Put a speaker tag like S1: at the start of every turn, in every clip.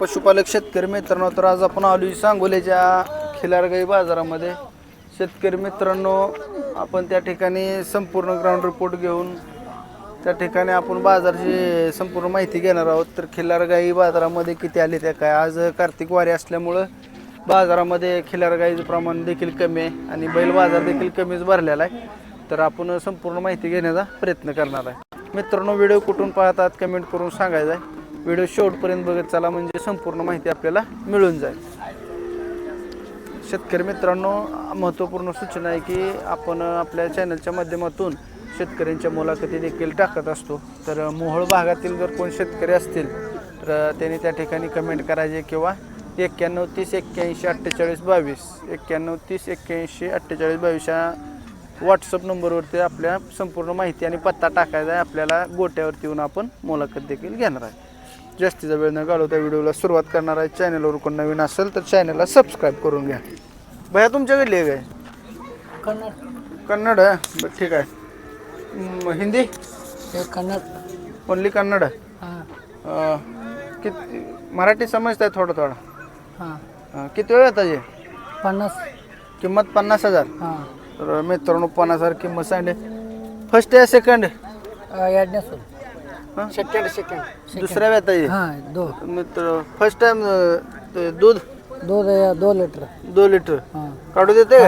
S1: पशुपालक शेतकरी मित्रांनो तर आज आपण आलोय सांगोल्याच्या खिलारगाई बाजारामध्ये. शेतकरी मित्रांनो आपण त्या ठिकाणी संपूर्ण ग्राउंड रिपोर्ट घेऊन त्या ठिकाणी आपण बाजाराची संपूर्ण माहिती घेणार आहोत. तर खिलारगाई बाजारामध्ये किती आले त्या काय? आज कार्तिक वारी असल्यामुळं बाजारामध्ये खिलारगाईचं प्रमाण देखील कमी आहे आणि बैल बाजार देखील कमीच भरलेला आहे. तर आपण संपूर्ण माहिती घेण्याचा प्रयत्न करणार आहे. मित्रांनो व्हिडिओ कुठून पाहतात कमेंट करून सांगायचं आहे. व्हिडिओ शेवटपर्यंत बघत चला म्हणजे संपूर्ण माहिती आपल्याला मिळून जाईल. शेतकरी मित्रांनो महत्त्वपूर्ण सूचना आहे की आपण आपल्या चॅनलच्या माध्यमातून शेतकऱ्यांच्या मुलाखती देखील टाकत असतो. तर मोहोळ भागातील जर कोण शेतकरी असतील तर त्यांनी त्या ठिकाणी कमेंट करायचे किंवा एक्क्याण्णव तीस एक्क्याऐंशी अठ्ठेचाळीस बावीस एक्क्याण्णव तीस एक्क्याऐंशी अठ्ठेचाळीस बावीस या व्हॉट्सअप नंबरवरती आपल्या संपूर्ण माहिती आणि पत्ता टाकायचा आहे. आपल्याला गोट्यावरती येऊन आपण मुलाखत देखील घेणार आहे. जास्तीचा वेळ न घालवता व्हिडिओला सुरुवात करणार आहे. चॅनलवर कोण नवीन असेल तर चॅनलला सबस्क्राईब करून घ्या. भैया तुमच्याकडली आहे काय?
S2: कन्नड.
S1: कन्नड आहे? बरं ठीक आहे. हिंदी?
S2: कन्नड.
S1: ओनली कन्नड
S2: हां.
S1: किती मराठी समजत आहे थोडं थोडं.
S2: हां.
S1: किती वेळ येतात
S2: पन्नास.
S1: किंमत पन्नास हजार.
S2: हां.
S1: तर मित्रांनो पन्नास हजार किंमत सांगले फर्स्ट आहे सेकंड
S2: ॲडनेस
S1: हां?
S2: Second second.
S1: दुसऱ्या वेताची
S2: हां दो.
S1: मित्र फर्स्ट टाइम दूध?
S2: दो दे- दो लिटर
S1: दोन लिटर
S2: हां.
S1: काढू देते?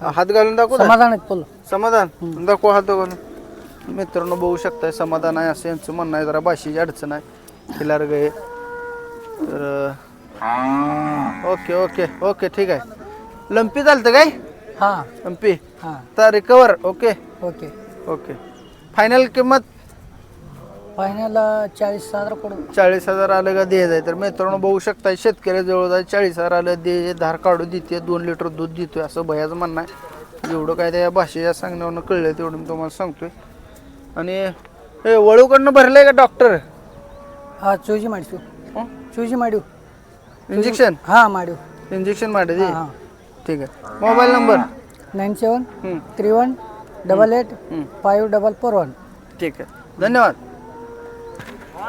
S1: का हात घालून दाखवू द्या.
S2: समाधान आहेत फुल.
S1: समाधान? दाखवा हात घालून मित्रांनो बघू शकताय समाधान आहे असं यांचं म्हणणं आहे. जरा भाषेची अडचण आहे. खिलार गे तर ओके ओके ओके ठीक आहे. लंपी चालतं काय?
S2: हां.
S1: लंपी.
S2: हां.
S1: तर recover okay?
S2: Okay.
S1: Okay. Final किंमत?
S2: फायनल चाळीस हजार पडू
S1: चाळीस हजार आलं का दे जाय. तर मित्रांनो बघू शकता शेतकऱ्याजवळ जाय चाळीस हजार आलं दे धार काढू देते दोन लिटर दूध देतोय असं भयाचं म्हणणं आहे. जेवढं काय त्या भाषेच्या सांगण्यावरनं कळलं तेवढं मी तुम्हाला सांगतोय. आणि हे वळूकडनं भरलंय का डॉक्टर
S2: हां चूजी माडसू चूजी माडू
S1: इंजेक्शन
S2: हां माडू
S1: इंजेक्शन
S2: हां हां.
S1: ठीक आहे. मोबाईल नंबर
S2: नाईन सेवन
S1: हं,
S2: थ्री वन डबल एट
S1: हं.
S2: Five double four one.
S1: ठीक आहे. धन्यवाद.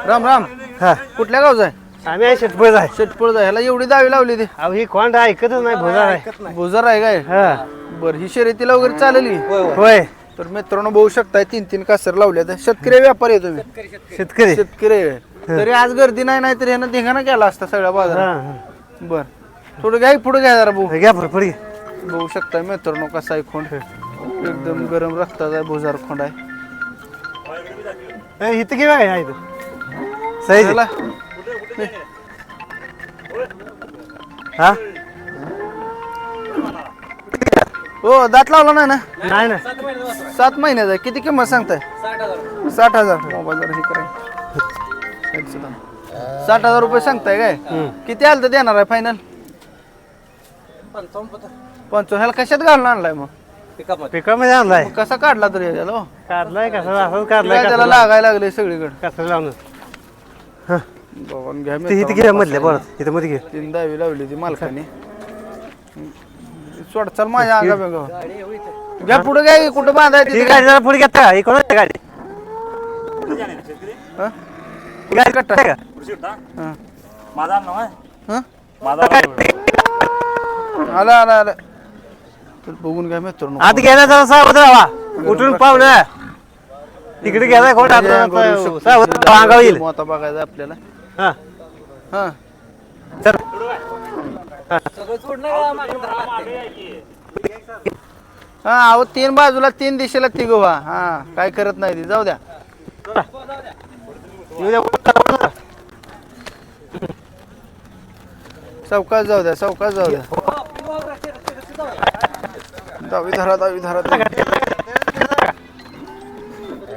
S1: राम राम.
S3: हा.
S1: कुठल्या गावचा आहे?
S3: आम्ही आहे शेतपळ आहे.
S1: शेटपूळ ह्याला एवढी दावी लावली ती.
S3: अहो ही कोण ऐकतच नाही भोजा आहे.
S1: भुजर आहे काय?
S3: हा.
S1: बरं ही शर्यतीला वगैरे चालेल?
S3: होय
S1: तर मित्रांनो बघू शकताय तीन तीन कासर लावले तर शेतकरी व्यापारी आहे तुम्ही?
S3: शेतकरी
S1: शेतकरी. आहे. तरी आज गर्दी नाही नाही तर ह्यानं धिंगाणा केला असता सगळ्या
S3: हा,
S1: बाजारात.
S3: हा.
S1: बर. थोडं घ्या पुढे घ्या जरा भाऊ
S3: घ्या फरफडी
S1: बघू शकताय मित्रांनो कसा आहे खोंड. एकदम गरम रक्ताचा आहे भुजार खोंड आहे.
S3: ए, इथं घे काय इथं. सही
S1: चला.
S3: हा?
S1: हो दात लावला नाही ना?
S3: नाही ना
S1: सात महिन्याचा आहे. किती किंमत सांगताय? साठ हजार. मोबाईल जरा हे करा. साठ हजार रुपये सांगताय काय? किती आलं तर देणार आहे फायनल पंच ह्याला कशात घालून आणलाय मग?
S3: पिकामध्ये. आणलाय.
S1: कसा काढला तरी हो?
S3: काढलाय कसा असंच काढलाय
S1: त्याला लागायला लागले सगळीकडे.
S3: कसं लावून?
S1: बघून घ्या
S3: ते इथे घे मधल्या परत इथं मध्ये घे
S1: तीन दावी लावली ती मालकाने. सोड चल माझ्या अंगा बेगा घ्या पुढे घ्या की, कुठं बांधाय
S3: ती. गाडी जरा पुढे घेता. ही गाडी.
S1: हं?
S3: गाडी कट्टा. आहे का
S1: हं.
S4: माझा नाव आहे
S1: हं?
S4: माझा
S1: आला आला आला. तर बघून घ्या मित्रांनो.
S3: आत घ्यायला जरा सावध राहा. उठून पाहुणा. तिकडे घ्यायला कोण
S1: माझ्या अंगावर येऊ शकतो.
S3: सावध राहा, अंगावर येईल.
S1: आता बघायचं आपल्याला.
S3: हा.
S1: हा.
S3: चल.
S1: हा अहो तीन बाजूला तीन दिशेला तिघ व्हा. हा काय करत नाही ती. जाऊ द्या.
S3: येऊ द्या.
S1: चौकात जाऊ द्या चौकात जाऊ द्या. दहावी धरा दहावी धरा.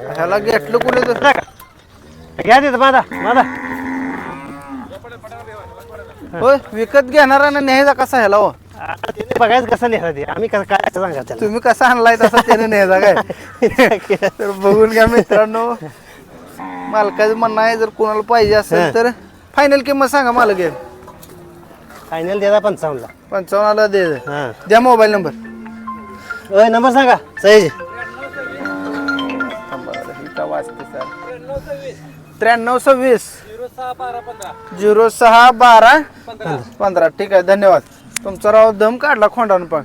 S1: ह्याला घेतलं कुणी तर?
S3: घ्या तिथं माझा माझा
S1: होय विकत घेणारा न्यायचा कसा ह्याला हो?
S3: आता ते बघायचं कसं ते. आम्ही कसं काय सांगा त्याला?
S1: तुम्ही कसा आणलाय तसा त्याने न्यायचा काय? तर बघून घ्या मित्रांनो. मालकाचं म्हणणं आहे जर कोणाला पाहिजे असेल तर फायनल किंमत सांगा मालक आहे.
S3: फायनल द्यायला पंचावन्नला.
S1: पंचावन्नला दे
S3: हा.
S1: द्या मोबाईल नंबर
S3: नंबर सांगा. सही
S1: वाचते सर. त्र्याण्णव सव्वीस. झिरो सहा बारा पंधरा. ठीक आहे धन्यवाद. तुमचा राव दम काढला खोंडानं पण.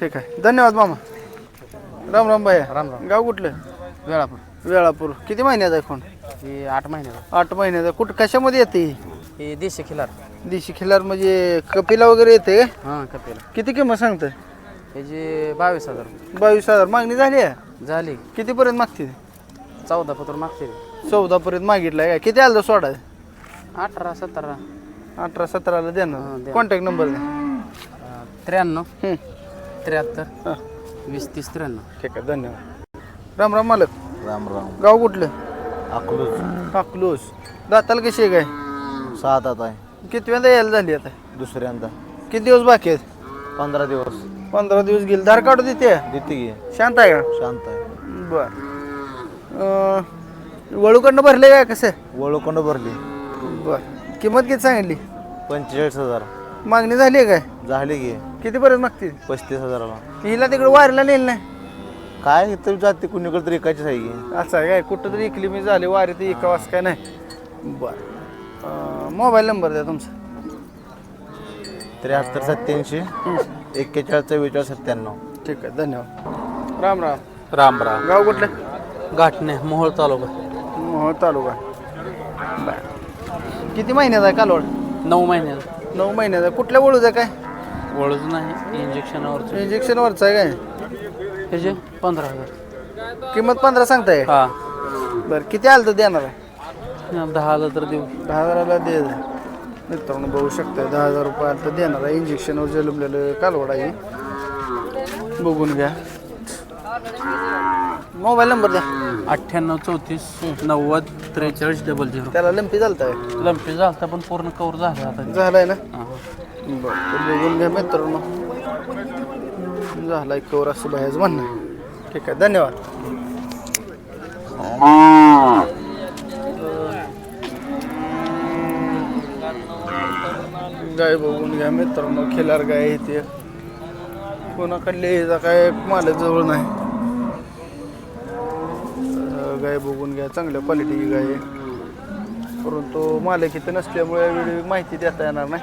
S1: ठीक आहे. धन्यवाद मामा. राम राम भैया.
S3: राम राम.
S1: गाव कुठलं?
S3: वेळापूर.
S1: वेळापूर. किती महिन्याचा आहे फोन
S3: हे आठ महिन्याचा.
S1: आठ महिन्याचा. कुठं कशामध्ये येते? ही?
S3: हे देशी खिलार.
S1: देशी खिलार म्हणजे कपिला वगैरे येते का?
S3: हां कपिला.
S1: किती किंमत सांगतं?
S3: ह्याची बावीस हजार.
S1: बावीस हजार. मागणी झाली आहे?
S3: झाली.
S1: कितीपर्यंत मागते
S3: चौदा पत्र मागते.
S1: चौदा पर्यंत मागितलाय काय? किती आलं सोडा?
S3: अठरा सतरा.
S1: अठरा सतराला
S3: हा,
S1: देणार
S3: द्या.
S1: कॉन्टॅक्ट नंबर द्या
S3: अं, त्र्याण्णव.
S1: हं.
S3: त्र्याहत्तर.
S1: हा,
S3: वीस तीस त्र्याण्णव.
S1: ठीक आहे धन्यवाद. राम राम मालक.
S4: राम राम.
S1: गाव कुठलं?
S4: अकलूज.
S1: अकलूस दाताला कशी आहे काय?
S4: सात आता आहे.
S1: कितव्यांदा यायला झाली आता?
S4: दुसऱ्यांदा.
S1: किती दिवस बाकी आहेत?
S4: पंधरा दिवस.
S1: पंधरा दिवस गेले. धार काढू देते?
S4: देते की.
S1: शांत आहे का?
S4: शांत आहे.
S1: बर. वळूकडनं भरले काय कसं?
S4: वळूकोंड भरली.
S1: बर. किंमत किती सांगितली?
S4: पंचेचाळीस हजार.
S1: मागणी झाली आहे काय?
S4: झाली की.
S1: कितीपर्यंत मागतील?
S4: पस्तीस हजाराला.
S1: हिला तिकडे वारीला नेलं नाही?
S4: काय इथं जाते कुणीकडे तरी एकाचीच आहे की.
S1: असं आहे काय? कुठं तरी इकली मी झाली वारी ती एका वास काय नाही. बर. मोबाईल नंबर द्या तुमचा.
S4: त्र्याहत्तर सत्याऐंशी एक्केचाळीस चव्वेचाळीस सत्त्याण्णव.
S1: ठीक आहे धन्यवाद. राम राम.
S3: राम राम.
S1: गाव कुठलं?
S3: गाठणे मोहोळ तालुका.
S1: मोहोळ तालुका बर. किती महिन्याचा आहे कालवड?
S3: नऊ महिन्याचा.
S1: नऊ महिन्याचा. आहे. कुठल्या वळूचा काय?
S3: वळूच नाही इंजेक्शनावरचं
S1: इंजेक्शनवरचा आहे काय?
S3: ह्याचे पंधरा हजार.
S1: किंमत पंधरा सांगताय?
S3: हा.
S1: बरं किती आलं तर देणार आहे?
S3: दहा आलं तर देऊ.
S1: दहा हजाराला दे मित्रांनो बघू शकता दहा हजार रुपये आलं तर देणार आहे. इंजेक्शनवर जलमलेलं कालवड आहे. बघून घ्या. मोबाईल नंबर द्या.
S3: अठ्ठ्याण्णव चौतीस नव्वद त्रेचाळीस डबल झिरो
S1: त्याला लंपी आहे
S3: लंपी झालता पण पूर्ण कवर झाला आता.
S1: झालाय ना. बरं तर बघून घ्या मित्रांनो. झालाय कवर असं बाहेरच म्हणणं. ठीक आहे धन्यवाद. गाय बघून घ्या मित्रांनो खिलार गाय आहे ते. कोणाकडले काय मालक जवळ नाही. गाय बघून घ्या चांगल्या क्वालिटीची गाय आहे. परंतु मालक इथं नसल्यामुळे वेळी माहिती देता येणार नाही.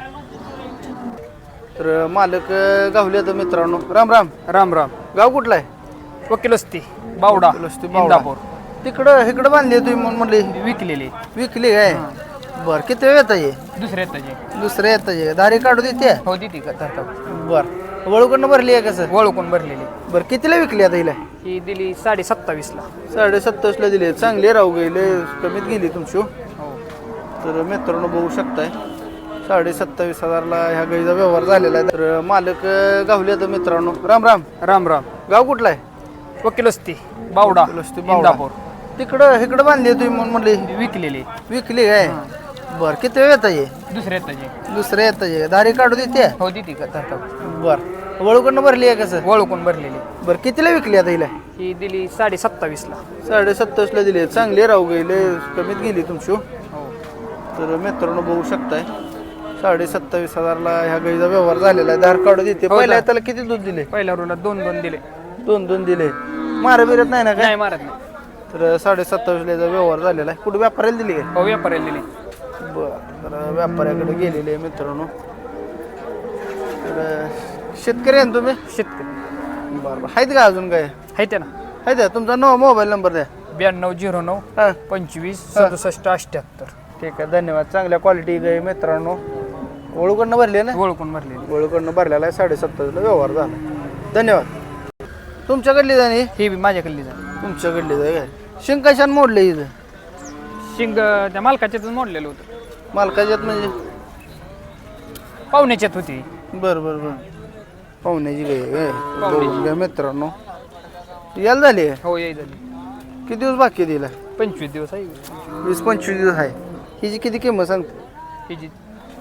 S1: तर मालक गावले तर मित्रांनो. राम राम.
S2: राम राम.
S1: गाव कुठला आहे?
S2: वकील असती बावडा
S1: वकीलस्ती बावडा.
S2: इंदापूर.
S1: तिकडं इकडं बांधली तुम्ही म्हणून म्हणली?
S2: विकलेली.
S1: विकली काय? बर किती वेळ येत आहे
S2: दुसऱ्या त्याची
S1: दुसरं येत आहे दारी काढू देते?
S2: हो ती का
S1: बर. वळूकडनं भरली आहे कसं
S2: वळूकून भरलेली.
S1: बरं कितीला विकली आता हिला?
S2: ही दिली साडे सत्तावीसला
S1: साडे सत्तावीसला दिली चांगली राहू गेले कमीत गेली तुमची हो.
S2: हो.
S1: तर मित्रांनो बघू शकताय साडे सत्तावीस हजारला ह्या गाईचा व्यवहार झालेला आहे. तर मालक अं, गावले तर मित्रांनो. राम राम.
S2: राम राम.
S1: गाव कुठला आहे?
S2: वकील असती बावडा
S1: वकीलस्ती बावडा.
S2: इंदापूर.
S1: तिकडं इकडं बांधली तुम्ही म्हणून म्हणली
S2: विकलेली.
S1: विकली काय? बर किती वेळ येत आहे
S2: दुसऱ्या त्याची
S1: दुसरं येत आहे दारी काढू देते?
S2: हो ती का?
S1: बर. वळूकडनं भरली आहे कसं
S2: वळूकून भरलेली.
S1: बरं कितीला विकली आता हिला?
S2: ही दिली साडे सत्तावीसला
S1: साडे सत्तावीसला दिली चांगली राहू गेले कमीत गेली तुमची हो.
S2: हो.
S1: तर मित्रांनो बघू शकताय साडे सत्तावीस हजारला ह्या गाईचा व्यवहार झालेला आहे. धार काढू देते.
S2: हो
S1: पहिल्या
S2: का?
S1: त्याला किती दूध दिले?
S2: पहिल्या रोला दोन दोन दिले.
S1: दोन दोन दिले. मारा बिरत नाही ना काय?
S2: नाही मारत नाही.
S1: तर साडे सत्तावीसला याचा व्यवहार झालेला आहे. कुठे व्यापाऱ्याला दिली काय?
S2: हो व्यापाऱ्याला दिली.
S1: बरं तर व्यापाऱ्याकडे गेलेले आहे मित्रांनो. तर शेतकरी आहे ना तुम्ही?
S2: शेतकरी.
S1: बरं बरं. आहेत का अजून काय
S2: आहे ते ना.
S1: आहेत का? तुमचा नवा मोबाईल नंबर द्या.
S2: ब्याण्णव झिरो नऊ
S1: हां.
S2: पंचवीस सदुसष्ट अठ्ठ्याहत्तर.
S1: ठीक आहे धन्यवाद. चांगल्या क्वालिटी गाय मित्रांनो. ओळूकडनं भरली आहे ना?
S2: ओळखून भरलेली
S1: ओळूकडनं भरलेला आहे साडे सत्तावीसला व्यवहार झाला. धन्यवाद. तुमच्याकडली जाणी
S2: ही? बी माझ्याकडली झाली
S1: तुमच्याकडली जाय काय शिंग कशाने मोडले इथं
S2: शिंग त्या मालकाच्यातच मोडलेलं होतं.
S1: मालकाच्यात म्हणजे?
S2: पाहुण्याच्यात होती.
S1: बरं बरं बरं. पाहुण्याची गाय मित्रांनो. यायला झाली?
S2: हो ये झाली.
S1: किती दिवस बाकी तिला?
S2: पंचवीस दिवस आहे.
S1: वीस पंचवीस दिवस आहे. हिची किती किंमत सांगते?
S2: हिची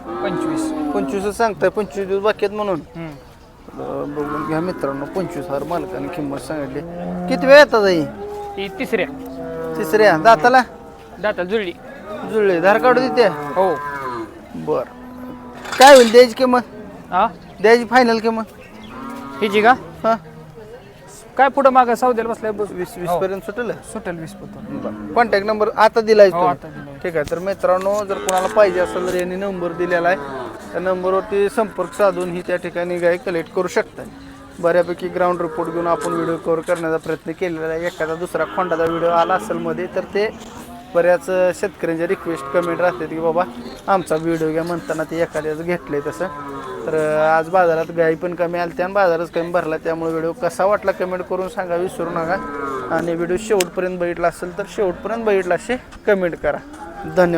S2: पंचवीस.
S1: पंचवीसच सांगताय. पंचवीस दिवस बाकी आहेत म्हणून. बघून घ्या मित्रांनो. पंचवीस हजार मालकाने किंमत सांगितली. किती वेळ येतात आई?
S2: ही तिसऱ्या.
S1: तिसऱ्या. दाताला?
S2: दाता जुळली.
S1: जुळले. धार काढू देते?
S2: हो.
S1: बर. काय होईल द्यायची किंमत?
S2: हा
S1: द्यायची फायनल किंमत?
S2: हिची का?
S1: हा.
S5: काय पुढं मागं? सौद्याला बसलाय बस.
S1: वीस वीस पर्यंत सुटेल?
S5: सुटेल वीस पोत
S1: कॉन्टॅक्ट नंबर आता दिलाय
S5: हो,
S1: तो
S5: आता दिलाय.
S1: ठीक आहे तर मित्रांनो जर कोणाला पाहिजे असेल तर यांनी नंबर दिलेला आहे. त्या नंबरवरती संपर्क साधून ही त्या ठिकाणी गाय कलेक्ट करू शकता बऱ्यापैकी ग्राउंड रिपोर्ट घेऊन आपण व्हिडिओ कव्हर करण्याचा प्रयत्न केलेला आहे. एखादा दुसरा खोंडाचा व्हिडिओ आला असेल मध्ये तर ते बऱ्याच शेतकऱ्यांच्या रिक्वेस्ट कमेंट राहतात की बाबा आमचा व्हिडिओ घ्या म्हणताना ते एखाद्याच घेतलंय तसं. तर आज बाजारात गाई पण कमी आली आणि बाजारच कमी भरला. त्यामुळे व्हिडिओ कसा वाटला कमेंट करून सांगा विसरू नका. आणि व्हिडिओ शेवटपर्यंत बघितला असेल तर शेवटपर्यंत बघितला असे कमेंट करा. धन्यवाद.